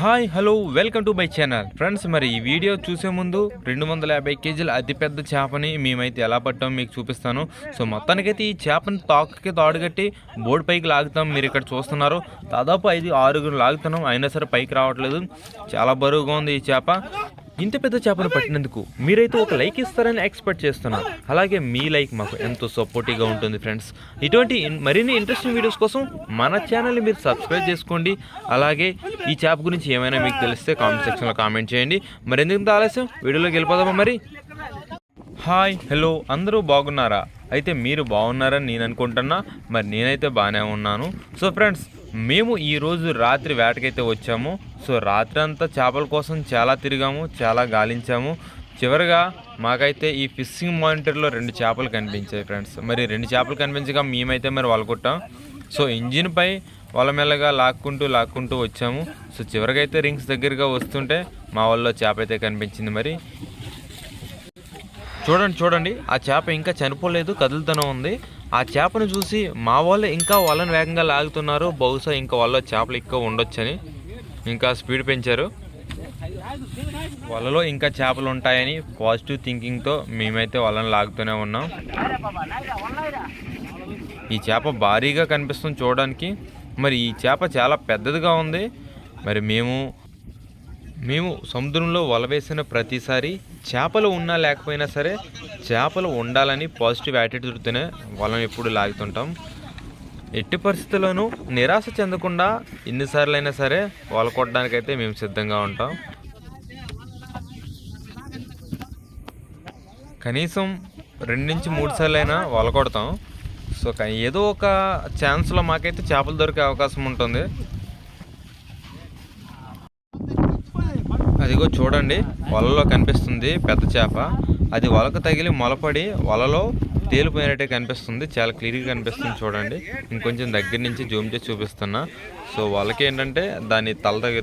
Hi hello welcome to my channel. Friends మరి ఈ video చూసే ముందు రెండు వందల యాభై కేజీల అతిపెద్ద చేపని మేమైతే ఎలా పట్టాం మీకు చూపిస్తాను. సో మొత్తానికైతే ఈ చేపని తాకుకి తాడుగట్టి బోర్డు పైకి లాగుతాం. మీరు ఇక్కడ చూస్తున్నారు. దాదాపు ఐదు ఆరుగురు లాగుతున్నాం. అయినా సరే పైకి రావట్లేదు. చాలా బరువుగా ఉంది ఈ చేప. ఇంత పెద్ద చేపను పట్టినందుకు మీరైతే ఒక లైక్ ఇస్తారని ఎక్స్పెక్ట్ చేస్తున్నాను అలాగే మీ లైక్ మాకు ఎంతో సపోర్టివ్గా ఉంటుంది ఫ్రెండ్స్. ఇటువంటి మరిన్ని ఇంట్రెస్టింగ్ వీడియోస్ కోసం మన ఛానల్ని మీరు సబ్స్క్రైబ్ చేసుకోండి. అలాగే ఈ చేప గురించి ఏమైనా మీకు తెలిస్తే కామెంట్ సెక్షన్లో కామెంట్ చేయండి. మరి ఎందుకు ఆలస్యం? వీడియోలోకి వెళ్ళిపోదామా మరి? హాయ్ హలో అందరూ బాగున్నారా? అయితే మీరు బాగున్నారని నేను అనుకుంటున్నా. మరి నేనైతే బాగానే ఉన్నాను. సో ఫ్రెండ్స్ మేము ఈరోజు రాత్రి వేటకైతే వచ్చాము. సో రాత్రి అంతా చేపల కోసం చాలా తిరిగాము చాలా గాలించాము. చివరిగా మాకైతే ఈ ఫిషింగ్ మానిటర్లో రెండు చేపలు కనిపించాయి ఫ్రెండ్స్. మరి రెండు చేపలు కనిపించగా మేమైతే మరి వలకొట్టాం సో ఇంజిన్పై వలమెల్లగా లాక్కుంటూ లాక్కుంటూ వచ్చాము. సో చివరికైతే రింగ్స్ దగ్గరగా వస్తుంటే మా వాళ్ళలో చేప అయితే కనిపించింది మరి. చూడండి చూడండి. ఆ చేప ఇంకా చనిపోలేదు కదులుతూనే ఉంది. ఆ చేపను చూసి మా వాళ్ళు ఇంకా వాళ్ళని వేగంగా లాగుతున్నారు. బహుశా ఇంకా వాళ్ళ చేపలు ఎక్కువ ఉండొచ్చని ఇంకా స్పీడ్ పెంచారు. వాళ్ళలో ఇంకా చేపలు ఉంటాయని పాజిటివ్ థింకింగ్తో మేమైతే వాళ్ళని లాగుతూనే ఉన్నాం. ఈ చేప భారీగా కనిపిస్తుంది చూడడానికి. మరి ఈ చేప చాలా పెద్దదిగా ఉంది. మరి మేము మేము సముద్రంలో వల వేసిన ప్రతిసారి చేపలు ఉన్నా లేకపోయినా సరే చేపలు ఉండాలని పాజిటివ్ యాటిట్యూడ్తోనే వాళ్ళని ఎప్పుడు లాగుతుంటాం. ఎట్టి పరిస్థితుల్లోనూ నిరాశ చెందకుండా ఎన్నిసార్లు అయినా సరే వల కొట్టడానికైతే మేము సిద్ధంగా ఉంటాం. కనీసం రెండు నుంచి మూడు సార్లు అయినా వల కొడతాం. సో ఏదో ఒక ఛాన్స్లో మాకైతే చేపలు దొరికే అవకాశం ఉంటుంది. అదిగో చూడండి వలలో కనిపిస్తుంది పెద్ద చేప. అది వలకు తగిలి మొలపడి వలలో తేలిపోయినట్టే కనిపిస్తుంది. చాలా క్లియర్గా కనిపిస్తుంది చూడండి. ఇంకొంచెం దగ్గర నుంచి జూమ్ చేసి చూపిస్తున్నా. సో వలకి ఏంటంటే దాని తల తగి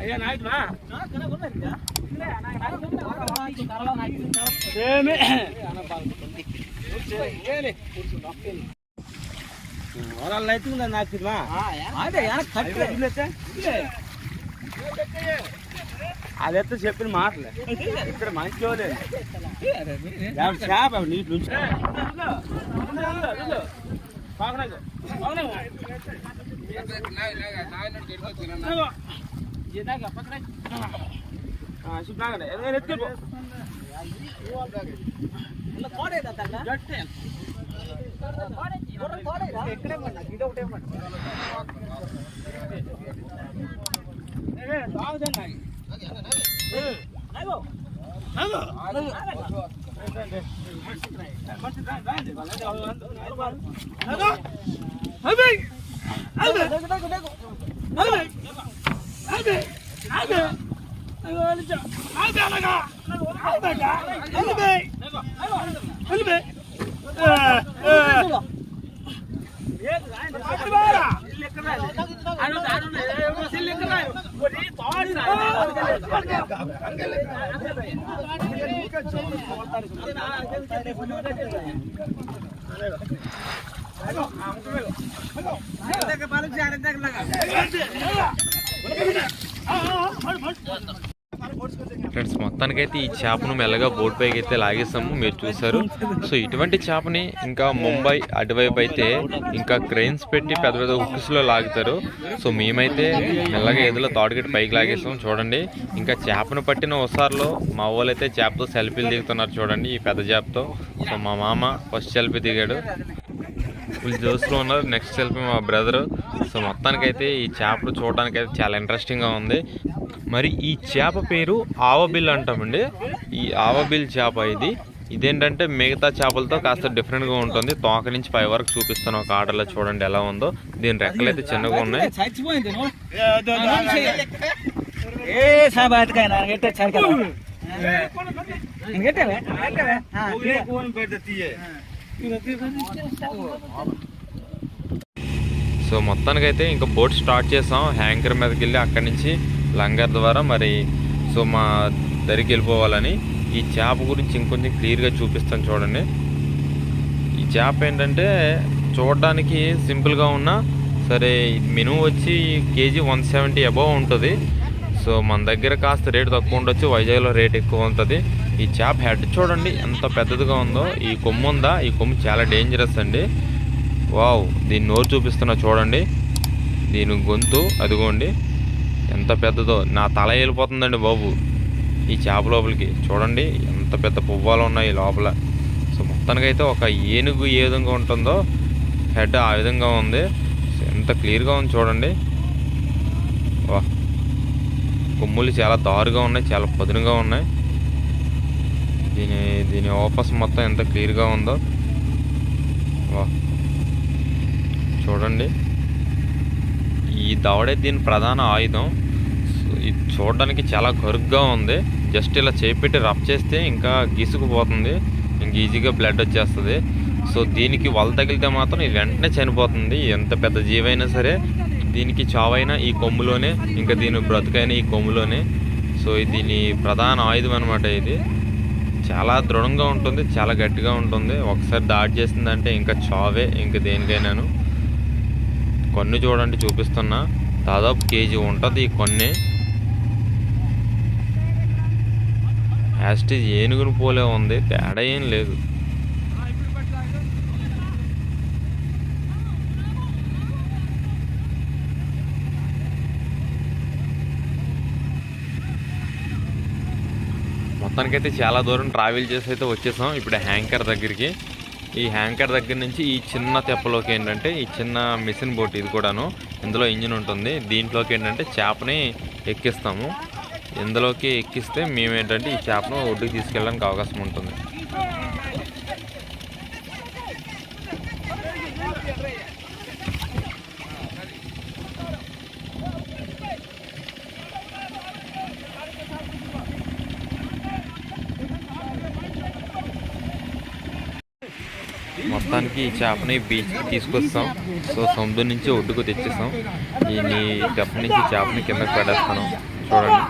అయ్యా నాయకునా వాళ్ళ అయితే నాకు అదే అదైతే చెప్పిన మాటలే. ఇక్కడ మంచి చూడలేదు చేప నీటి నుంచి? ఎత్తుకో Hadi be! Hadi be! దగ్గర పాలకు జాగ్రత్తగా ఫ్రెండ్స్ మొత్తానికైతే ఈ చేపను మెల్లగా బోట్ పైకి అయితే లాగేసాము మీరు చూసారు సో ఇటువంటి చేపని ఇంకా ముంబై అటువైపు అయితే ఇంకా క్రెయిన్స్ పెట్టి పెద్ద పెద్ద హుక్స్లో లాగుతారు. సో మేమైతే మెల్లగా ఏదో తాడుగట్టి పైకి లాగేసాం చూడండి. ఇంకా చేపను పట్టిన ఒకసారిలో మా వాళ్ళు అయితే చేపతో సెల్ఫీలు దిగుతున్నారు చూడండి ఈ పెద్ద చేపతో. సో మా మామ ఫస్ట్ సెల్ఫీ దిగాడు. ఫుల్ జోస్లో ఉన్నారు నెక్స్ట్ సెల్ఫీ మా బ్రదర్ సో మొత్తానికైతే ఈ చేపలు చూడడానికి అయితే చాలా ఇంట్రెస్టింగ్గా ఉంది. మరి ఈ చేప పేరు ఆవబిల్ అంటామండి. ఈ ఆవబిల్ చేప ఇది. ఇదేంటంటే మిగతా చేపలతో కాస్త డిఫరెంట్గా ఉంటుంది. తోక నుంచి పై వరకు చూపిస్తాను ఒక ఆర్డర్లో చూడండి ఎలా ఉందో. దీని రెక్కలు అయితే చిన్నగా ఉన్నాయి. సో మొత్తానికైతే ఇంకా బోట్ స్టార్ట్ చేసాం. హ్యాంకర్ మీదకి వెళ్ళి అక్కడి నుంచి లంగర్ ద్వారా మరి సో మా దరికి వెళ్ళిపోవాలని ఈ చేప గురించి ఇంకొంచెం క్లియర్గా చూపిస్తాను చూడండి. ఈ చేప ఏంటంటే చూడడానికి సింపుల్గా ఉన్నా సరే మినుము వచ్చి కేజీ వన్ సెవెంటీ అబవ్ ఉంటుంది. సో మన దగ్గర కాస్త రేట్ తక్కువ ఉండొచ్చు వైజాగ్లో రేట్ ఎక్కువ ఉంటుంది. ఈ చేప హెడ్ చూడండి ఎంత పెద్దదిగా ఉందో. ఈ కొమ్ము ఉందా? ఈ కొమ్ము చాలా డేంజరస్ అండి. వావ్ దీన్ని నోరు చూపిస్తున్నా చూడండి. దీని గొంతు అదిగోండి. ఎంత పెద్దదో. నా తల వెళ్ళిపోతుందండి బాబు. ఈ చేప లోపలికి. చూడండి ఎంత పెద్ద పువ్వాలు ఉన్నాయి లోపల. సో మొత్తానికైతే ఒక ఏనుగు ఏ విధంగా ఉంటుందో హెడ్ ఆ విధంగా ఉంది. ఎంత క్లియర్గా ఉంది చూడండి. వా. కొమ్ములు చాలా దారుగా ఉన్నాయి చాలా పదునుగా ఉన్నాయి. దీని దీని ఓపస్ మొత్తం ఎంత క్లియర్గా ఉందో. వా. చూడండి. ఈ దవడే దీని ప్రధాన ఆయుధం. ఇది చూడడానికి చాలా గరుగ్గా ఉంది. జస్ట్ ఇలా చేపెట్టి రబ్ చేస్తే ఇంకా గీసుకుపోతుంది. ఇంక ఈజీగా బ్లడ్ వచ్చేస్తుంది. సో దీనికి వల తగిలితే మాత్రం ఇది వెంటనే చనిపోతుంది. ఎంత పెద్ద జీవైనా సరే దీనికి చావైనా ఈ కొమ్ములోనే ఇంకా దీని బ్రతుకైనా ఈ కొమ్ములోనే. సో ఇది దీని ప్రధాన ఆయుధం అనమాట ఇది. చాలా దృఢంగా ఉంటుంది చాలా గట్టిగా ఉంటుంది. ఒకసారి దాడి చేసిందంటే ఇంకా చావే ఇంకా దేనికైనాను. కొన్ని చూడండి చూపిస్తున్నా. దాదాపు కేజీ ఉంటుంది ఈ కొన్ని. యాస్టేజ్ ఏనుగుని పోలే ఉంది తేడా ఏం లేదు. మొత్తానికైతే చాలా దూరం ట్రావెల్ చేసి అయితే వచ్చేసాం. ఇప్పుడు హ్యాంకర్ దగ్గరికి. ఈ హ్యాంకర్ దగ్గర నుంచి ఈ చిన్న తెప్పలోకి ఏంటంటే ఈ చిన్న మిషన్ బోట్ ఇది కూడాను. ఇందులో ఇంజిన్ ఉంటుంది. దీంట్లోకి ఏంటంటే చేపని ఎక్కిస్తాము. ఇందులోకి ఎక్కిస్తే మేము ఏంటంటే ఈ చేపను ఒడ్డుకు తీసుకెళ్ళడానికి అవకాశం ఉంటుంది. మొత్తానికి ఈ చేపని బీచ్కి తీసుకొస్తాం. సో సముద్రం నుంచి ఒడ్డుకు తెచ్చేస్తాం. దీన్ని తెప్ప నుంచి చేపని కిందకి పడేస్తాను. చూడండి.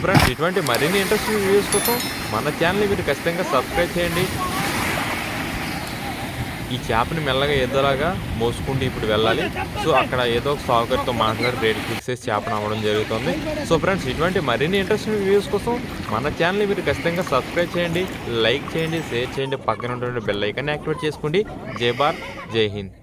ఫ్రెండ్స్ ఇటువంటి మరిన్ని ఇంట్రెస్టింగ్ వీడియోస్ కోసం మన ఛానల్ని మీరు ఖచ్చితంగా సబ్స్క్రైబ్ చేయండి. ఈ చేపని మెల్లగా ఏదోలాగా మోసుకుంటూ ఇప్పుడు వెళ్ళాలి. సో అక్కడ ఏదో ఒక సాగుకర్తో మాట్లాడి రేట్ ఫిక్స్ చేసి చేపను అవ్వడం జరుగుతుంది. సో ఫ్రెండ్స్ ఇటువంటి మరిన్ని ఇంట్రెస్టింగ్ వ్యూస్ కోసం మన ఛానల్ని మీరు ఖచ్చితంగా సబ్స్క్రైబ్ చేయండి లైక్ చేయండి షేర్ చేయండి పక్కన ఉన్నటువంటి బెల్ ఐకాన్ని యాక్టివేట్ చేసుకోండి. జై భారత్ జై హింద్.